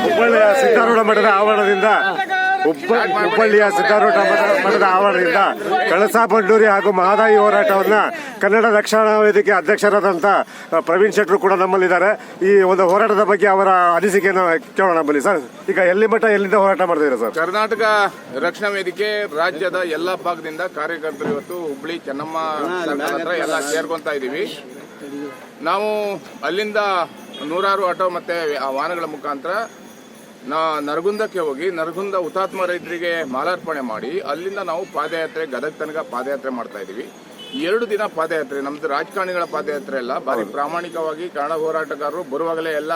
ಹುಬ್ಬಳ್ಳಿಯ ಸಿದ್ದಾರೂಢ ಮಠದ ಆವರಣದಿಂದ ಹುಬ್ಬ- ಹುಬ್ಬಳ್ಳಿಯ ಸಿದ್ದಾರೂಢ ಮಠ- ಮಠದ ಆವರಣದಿಂದ ಕಳಸಾ ಬಂಡೂರಿ ಹಾಗೂ ಮಹದಾಯಿ ಹೋರಾಟವನ್ನ ಕನ್ನಡ ರಕ್ಷಣಾ ವೇದಿಕೆ ಅಧ್ಯಕ್ಷರಾದಂತ ಪ್ರವೀಣ್ ಶೆಟ್ರು ಕೂಡ ನಮ್ಮಲ್ಲಿದ್ದಾರೆ. ಈ ಒಂದು ಹೋರಾಟದ ಬಗ್ಗೆ ಅವರ ಅನಿಸಿಕೆಯನ್ನು ಕೇಳೋಣ ಬನ್ನಿ ಸರ್. ಈಗ ಎಲ್ಲಿ ಮಠ, ಎಲ್ಲಿಂದ ಹೋರಾಟ ಮಾಡ್ತಿದ್ದೀರಾ ಸರ್? ಕರ್ನಾಟಕ ರಕ್ಷಣಾ ವೇದಿಕೆ ರಾಜ್ಯದ ಎಲ್ಲ ಭಾಗದಿಂದ ಕಾರ್ಯಕರ್ತರು ಇವತ್ತು ಹುಬ್ಳಿ, ಚೆನ್ನಮ್ಮ ಎಲ್ಲ ಸೇರ್ಕೊಂತ ಇದೀವಿ ನಾವು ಅಲ್ಲಿಂದ ನೂರಾರು ಆಟೋ ಮತ್ತೆ ಆ ವಾಹನಗಳ ಮುಖಾಂತರ ನಾ ನರಗುಂದಕ್ಕೆ ಹೋಗಿ ನರಗುಂದ ಹುತಾತ್ಮ ರೈತರಿಗೆ ಮಾಲಾರ್ಪಣೆ ಮಾಡಿ ಅಲ್ಲಿಂದ ನಾವು ಪಾದಯಾತ್ರೆ ಗದಗ ತನಕ ಪಾದಯಾತ್ರೆ ಮಾಡ್ತಾ ಇದೀವಿ ಎರಡು ದಿನ ಪಾದಯಾತ್ರೆ ನಮ್ದು ರಾಜಕಾರಣಿಗಳ ಪಾದಯಾತ್ರೆ ಅಲ್ಲ ಭಾರಿ ಪ್ರಾಮಾಣಿಕವಾಗಿ ಕನ್ನಡ ಹೋರಾಟಗಾರರು ಬರುವಾಗಲೇ ಎಲ್ಲ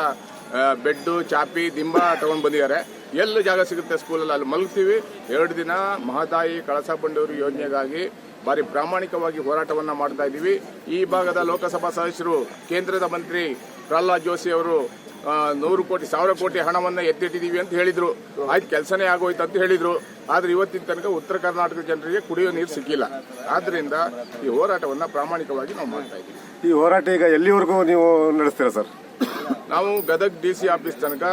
ಬೆಡ್ ಬೆಡ್ಡು ಚಾಪಿ ದಿಂಬ ತಗೊಂಡು ಬಂದಿದ್ದಾರೆ. ಎಲ್ಲ ಜಾಗ ಸಿಗುತ್ತೆ ಸ್ಕೂಲಲ್ಲಿ ಅಲ್ಲಿ ಮಲಗ್ತೀವಿ. ಎರಡು ದಿನ ಮಹದಾಯಿ ಕಳಸಾ ಬಂಡೂರು ಯೋಜನೆಗಾಗಿ ಭಾರಿ ಪ್ರಾಮಾಣಿಕವಾಗಿ ಹೋರಾಟವನ್ನ ಮಾಡ್ತಾ ಇದ್ದೀವಿ. ಈ ಭಾಗದ ಲೋಕಸಭಾ ಸದಸ್ಯರು ಕೇಂದ್ರದ ಮಂತ್ರಿ ಪ್ರಹ್ಲಾದ್ ಜೋಶಿ ಅವರು ನೂರು ಕೋಟಿ ಸಾವಿರ ಕೋಟಿ ಹಣವನ್ನ ಎತ್ತಿಟ್ಟಿದೀವಿ ಅಂತ ಹೇಳಿದ್ರು. ಆಯ್ತು ಕೆಲಸನೇ ಆಗೋಯ್ತು ಅಂತ ಹೇಳಿದ್ರು. ಆದ್ರೆ ಇವತ್ತಿನ ತನಕ ಉತ್ತರ ಕರ್ನಾಟಕ ಜನರಿಗೆ ಕುಡಿಯೋ ನೀರು ಸಿಕ್ಕಿಲ್ಲ. ಆದ್ರಿಂದ ಈ ಹೋರಾಟವನ್ನ ಪ್ರಾಮಾಣಿಕವಾಗಿ ನಾವು ಮಾಡ್ತಾ ಇದ್ದೀವಿ. ಈ ಹೋರಾಟ ಈಗ ಎಲ್ಲಿವರೆಗೂ ನೀವು ನಡೆಸ್ತೀರಾ ಸರ್? ನಾವು ಗದಗ್ ಡಿ ಸಿ ಆಫೀಸ್ ತನಕ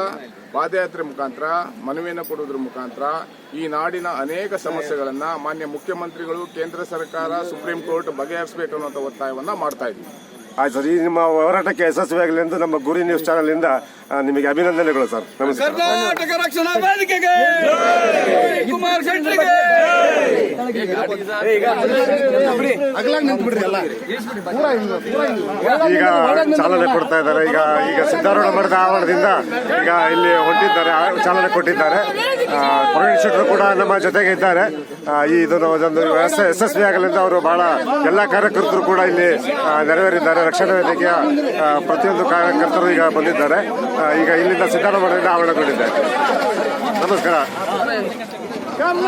ಪಾದಯಾತ್ರೆ ಮುಖಾಂತರ ಮನವಿಯನ್ನು ಕೊಡುವುದರ ಮುಖಾಂತರ ಈ ನಾಡಿನ ಅನೇಕ ಸಮಸ್ಯೆಗಳನ್ನ ಮಾನ್ಯ ಮುಖ್ಯಮಂತ್ರಿಗಳು ಕೇಂದ್ರ ಸರ್ಕಾರ ಸುಪ್ರೀಂ ಕೋರ್ಟ್ ಬಗೆಹರಿಸಬೇಕು ಅನ್ನುವಂಥ ಒತ್ತಾಯವನ್ನ ಮಾಡ್ತಾ ಇದ್ದೀವಿ. ಆಯ್ತು ಸರ್ ಈ ನಿಮ್ಮ ಹೋರಾಟಕ್ಕೆ ಯಶಸ್ವಿಯಾಗಲಿ ಎಂದು ನಮ್ಮ ಗುರಿ ನ್ಯೂಸ್ ಚಾನೆಲ್ ಇಂದ ನಿಮಗೆ ಅಭಿನಂದನೆಗಳು ಸರ್. ನಮಸ್ಕಾರ. ಕರ್ನಾಟಕ ರಕ್ಷಣಾ ವೇದಿಕೆಗೆ! ಕುಮಾರ್ ಶೆಟ್ಟಿಗೆ ಈಗ ಚಾಲನೆ ಕೊಡ್ತಾ ಇದ್ದಾರೆ. ಈಗ ಈಗ ಸಿದ್ಧಾರೂಢ ಮಠದ ಆವರಣದಿಂದ ಈಗ ಇಲ್ಲಿ ಹೊಂಟಿದ್ದಾರೆ ಆ, ಚಾಲನೆ ಕೊಟ್ಟಿದ್ದಾರೆ. ಶೆಟ್ಟರು ಕೂಡ ನಮ್ಮ ಜೊತೆಗೆ ಇದ್ದಾರೆ. ಈ ಇದನ್ನು ಒಂದು ವ್ಯವಸ್ಥೆ ಯಶಸ್ವಿ ಅಂತ ಅವರು ಬಹಳ ಎಲ್ಲ ಕಾರ್ಯಕರ್ತರು ಕೂಡ ಇಲ್ಲಿ ನೆರವೇರಿದ್ದಾರೆ. ರಕ್ಷಣಾ ವೇದಿಕೆಯ ಪ್ರತಿಯೊಂದು ಕಾರ್ಯಕರ್ತರು ಈಗ ಬಂದಿದ್ದಾರೆ. ಈಗ ಇಲ್ಲಿಂದ ಸಿದ್ದಾರೂಢ ಮಠದಿಂದ ಆವರಣಗೊಂಡಿದ್ದಾರೆ ನಮಸ್ಕಾರ.